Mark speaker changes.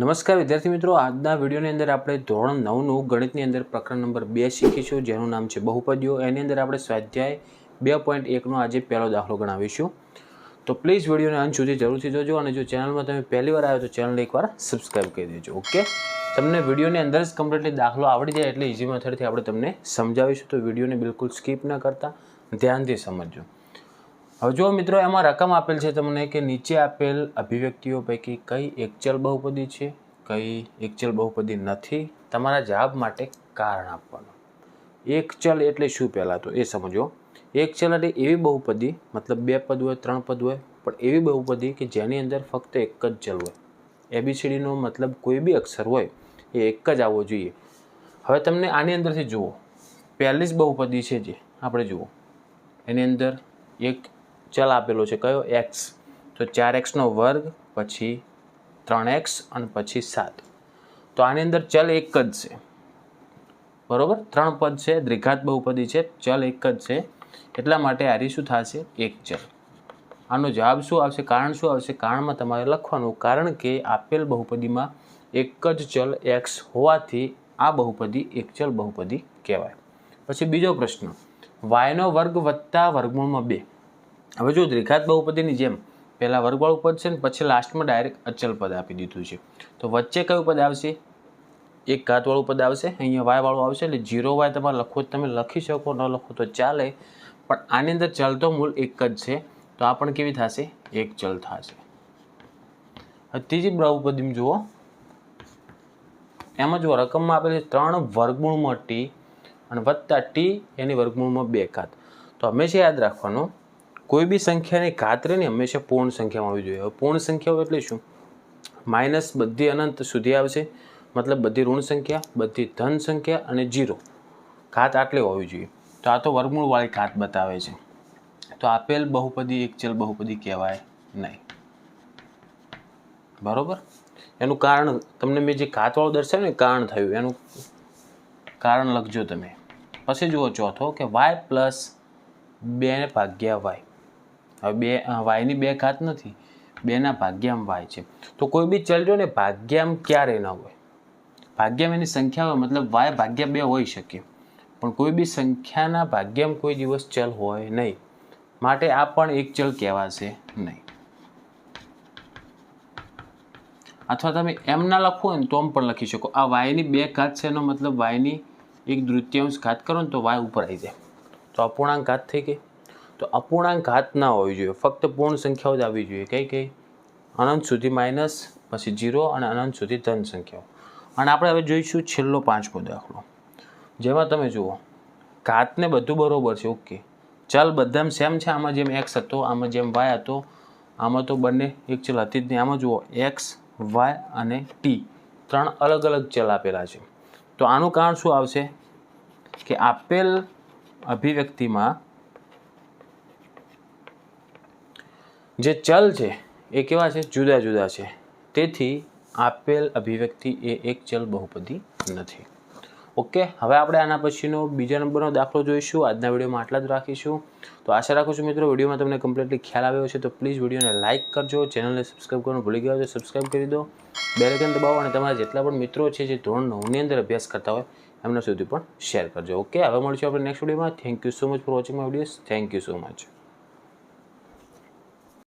Speaker 1: નમસ્કાર વિદ્યાર્થી મિત્રો, આજના વિડીયોની અંદર આપણે ધોરણ નવનું ગણિતની અંદર પ્રકરણ નંબર બે શીખીશું, જેનું નામ છે બહુપદીઓ. એની અંદર આપણે સ્વાધ્યાય બે પોઈન્ટ એકનો આજે પહેલો દાખલો ગણાવીશું. તો પ્લીઝ વિડીયોને અંત સુધી જરૂરથી જોજો અને જો ચેનલમાં તમે પહેલી વાર આવ્યો તો ચેનલને એકવાર સબસ્ક્રાઈબ કરી દેજો ઓકે તમને વિડીયોની અંદર જ કમ્પ્લીટલી દાખલો આવડી જાય એટલે ઇઝી મેથડથી આપણે તમને સમજાવીશું. તો વિડીયોને બિલકુલ સ્કીપ ન કરતા, ધ્યાનથી સમજજો. હવે જો મિત્રો, એમાં રકમ આપેલ છે તમને કે નીચે આપેલ અભિવ્યક્તિઓ પૈકી કઈ એકચલ બહુપદી છે, કઈ એકચલ બહુપદી નથી, તમારા જવાબ માટે કારણ આપવાનું. એકચલ એટલે શું પહેલાં તો? એ સમજો. એકચલ એટલે એવી બહુપદી, મતલબ બે પદ હોય, ત્રણ પદ હોય, પણ એવી બહુપદી કે જેની અંદર ફક્ત એક જ ચલ હોય. એબીસીડીનો મતલબ કોઈ બી અક્ષર હોય, એ એક જ આવવો જોઈએ. હવે તમને આની અંદરથી જુઓ. પહેલી જ બહુપદી છે જે, આપણે જુઓ. એની અંદર એક ચલ આપેલો છે કયો? એક્સ તો ચાર એક્સનો વર્ગ, પછી ત્રણ એક્સ અને પછી સાત. તો આની અંદર ચલ એક જ છે. બરોબર? ત્રણ પદ છે, દ્વિઘાત બહુપદી છે, ચલ એક જ છે. એટલા માટે આરી શું થશે? એક ચલ. આનો જવાબ શું આવશે? કારણ શું આવશે? કારણમાં તમારે લખવાનું. કારણ કે આપેલ બહુપદીમાં એક જ ચલ એક્સ હોવાથી આ બહુપદી એક ચલ બહુપદી કહેવાય. પછી બીજો પ્રશ્ન. વાયનો વર્ગ વત્તા વર્ગમૂળમાં બે. હવે જો દ્વિઘાત બહુપદીની જેમ પહેલાં વર્ગવાળું પદ છે ને પછી લાસ્ટમાં ડાયરેક્ટ અચલ પદ આપી દીધું છે. તો વચ્ચે કયું પદ આવશે? એક ઘાતવાળું પદ આવશે. અહીંયા વાયવાળું આવશે એટલે જીરો વાય તમારે લખો તમે લખી શકો, ન લખો તો ચાલે. પણ આની અંદર ચલતો મૂળ એક જ છે. તો આ પણ કેવી થશે? એક ચલ થશે. ત્રીજી બહુપદીમાં જુઓ. એમાં જુઓ, રકમમાં આપેલી ત્રણ વર્ગમૂળમાં ટી અને વત્તા ટી એની વર્ગમૂળમાં બે ઘાત. તો હંમેશા યાદ રાખવાનું કોઈ બી સંખ્યાની ઘાત રહે ને હંમેશા પૂર્ણ સંખ્યામાં આવવી જોઈએ. પૂર્ણ સંખ્યાઓ એટલે શું? માઇનસ બધી અનંત સુધી આવશે. મતલબ બધી ઋણ સંખ્યા, બધી ધન સંખ્યા અને જીરો. ઘાત આટલી હોવી જોઈએ. તો આ તો વર્ગમૂળવાળી ઘાત બતાવે છે. તો આપેલ બહુપદી એકચલ બહુપદી કહેવાય નહીં. બરોબર? એનું કારણ, તમને મેં જે ઘાતવાળું દર્શાવ્યું ને કારણ થયું. એનું કારણ લખજો તમે. પછી જુઓ ચોથો કે વાય પ્લસ બે ભાગ્યા વાય હવે બે વાયની બે ઘાત નથી, બેના ભાગ્યામ વાય છે. તો કોઈ બી ચલ જોને ભાગ્યામ ક્યારે ન હોય. ભાગ્યામ એની સંખ્યા હોય, મતલબ વાય ભાગ્યા બે હોઈ શકે. પણ કોઈ બી સંખ્યાના ભાગ્યામ કોઈ દિવસ ચલ હોય નહીં. માટે આ પણ એક ચલ કહેવાશે નહીં. અથવા તમે એમ ના લખો ને તો પણ લખી શકો. આ વાયની બે ઘાત છે એનો મતલબ વાયની એક દૃત્યાંશ ઘાત કરો ને તો વાય ઉપર આવી જાય. તો અપૂર્ણાંક ઘાત થઈ ગઈ. તો અપૂર્ણાંક ઘાત ના હોવી જોઈએ. ફક્ત પૂર્ણ સંખ્યાઓ જ આવવી જોઈએ. કઈ કઈ? અનંત સુધી માઇનસ પછી જીરો અને અનંત સુધી ધન સંખ્યાઓ. અને આપણે હવે જોઈશું છેલ્લો પાંચમો દાખલો જેમાં તમે જુઓ ઘાતને બધું બરોબર છે. ઓકે. ચલ બધામાં સેમ છે. આમાં જેમ એક્સ હતો, આમાં જેમ વાય હતો, આમાં તો બંને એક ચલ હતી જ નહીં. આમાં જુઓ એક્સ વાય અને ટી ત્રણ અલગ અલગ ચલ આપેલા છે. તો આનું કારણ શું આવશે? કે આપેલ અભિવ્યક્તિમાં જે ચલ છે, એ કેવા છે? જુદા જુદા છે. તેથી આપેલ અભિવ્યક્તિ એ એક ચલ બહુપદી નથી. ઓકે, હવે આપણે આના પછીનો બીજા નંબરનો દાખલો જોઈશું. આજના વિડીયોમાં આટલા જ રાખીશું. તો આશા રાખું છું મિત્રો, વિડીયોમાં તમને કમ્પ્લીટલી ખ્યાલ આવ્યો છે તો પ્લીઝ વિડીયોને લાઇક કરજો ચેનલને સબસ્ક્રાઈબ કરવાનું ભૂલી ગયા તો સબસ્ક્રાઈબ કરી દો. બેલેકન દબાવો અને તમારા જેટલા પણ મિત્રો છે, જે ધોરણ નવની અંદર અભ્યાસ કરતા હોય, એમના સુધી પણ શેર કરજો. ઓકે, હવે મળીશું આપણે નેક્સ્ટ વિડીયોમાં. Thank you so much for watching my videos thank you so much